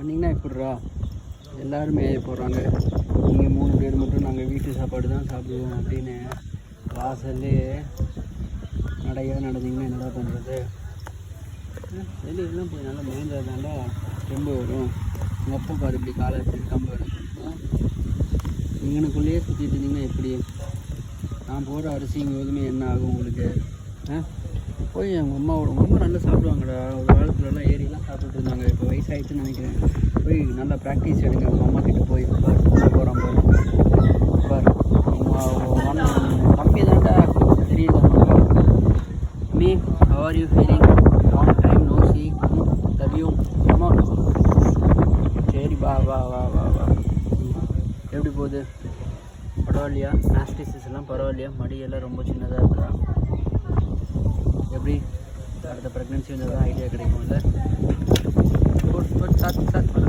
பண்ணிங்கன்னா எப்படிரா எல்லாருமே போகிறாங்க நீங்கள் மூணு பேர் மட்டும் நாங்கள் வீட்டு சாப்பாடு தான் சாப்பிடுவோம் அப்படின்னு வாசல்லே நடையாக நடந்தீங்கன்னா என்னடா பண்ணுறது வெளியெல்லாம் போய் நல்லா மேய்ந்ததாண்டா ரொம்ப வரும். உங்கள் அப்பா பாரு இப்படி காலை எப்படி கம்பு வரும். இங்கனுக்குள்ளேயே சுற்றிட்டு இருந்தீங்கன்னா எப்படி? நான் போகிற அரிசி எதுவுமே என்ன ஆகும் உங்களுக்கு? ஆ? போய் எங்கள் அம்மாவோட உங்கள் அம்மா நல்லா சாப்பிடுவாங்கடா. ஒரு இருந்தாங்க இப்போ வயசாகிடுச்சுன்னு நினைக்கிறேன். போய் நல்லா ப்ராக்டிஸ் எடுங்க. உங்கள் அம்மா கிட்ட போய் பாரு. போகிறான் பாரு. பார். தம்பி தாண்டா தெரியுது me how are you feeling long time no see love you அம்மா சரி வா வா வா வா வா. எப்படி போகுது? பரவாயில்லையா? நாஸ்டிசிஸ் எல்லாம் பரவாயில்லையா? மடியெல்லாம் ரொம்ப சின்னதாக இருக்கா? எப்படி? அடுத்த ப்ரெக்னென்சி வந்து தான் ஐடியா கிடைக்கும் இல்லை சாத் சாத்